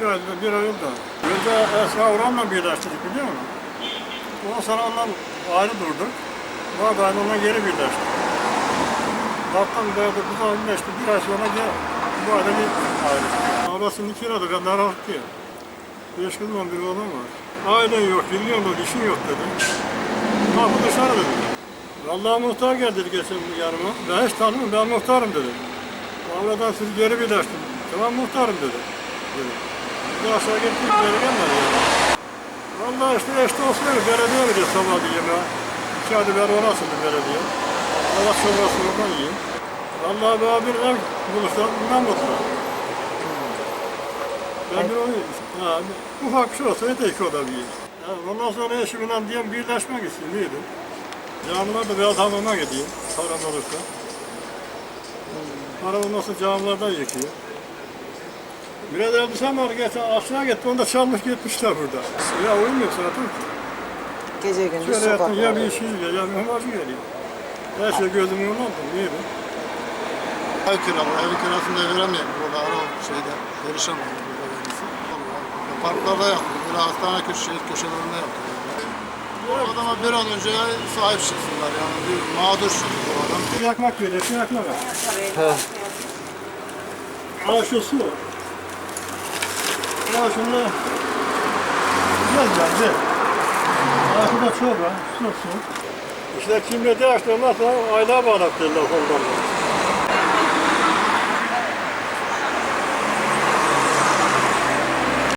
bir ay, bir ay oldu. Önce Esra Uran'la birleştirdik biliyor musun? Ondan sonra ondan ayrı durduk. Daha da onunla geri birleştik. Baktan böyle bu da birleşti. Bir ay sonra gel. Bu ayda bir ayrı. Orasını kiradık. Ben aralık diye. Beş kızım bir oğlan var. Ailen yok, biliyor musun, işin yok dedim. Kapı dışarı dedim. Vallahi muhtar geldi geçen yanıma. Ben hiç tanımıyorum, ben muhtarım dedim. Vallahi siz geri birleştim. Tamam muhtarım dedi. dedi. Bir aşağı gittik, geri gelmedi. Yani. Vallahi işte işte olsun öyle, belediye vereceğiz sabah yemeğe. İki ayda beri orasıydı belediye. Allah çorbası oradan yiyeyim. Vallahi bana bir ev buluşlar, inanmadılar. Ben bir onu ha, ufak bir şey olsa yeter ki o da bir. Ya, ondan sonra eşimle diyen birleşmek iyiydi. Camiler de biraz hamama gideyim, param olursa. Para olmazsa camilerden yıkıyor. Biraz elbisem var geçen aşağı gitti, onu da çalmış gitmişler burada. Ya uyumuyor zaten. Gece gündüz Şöyle yattım, ya bir sokaklarda. işi geliyor, ya bir amacı geliyor. Her şey gözümün önünde oldu, neydi? Ev kiralı, ev kirasını da veremiyorum. Burada ara şeyde. Burada verisi. Parklarda yaptım. Böyle hastane köşe, köşelerinde yaptım. Bu adama bir an önce sahip çıksınlar yani. Bir mağdur şimdi bu adam. Bir yakmak veriyor, şu yakmak al. Al şu su. Al şunu. Güzel geldi. Al şurada çorba, su su. İşte kimle de açtı ondan sonra aylığa bağlattırdılar ondan.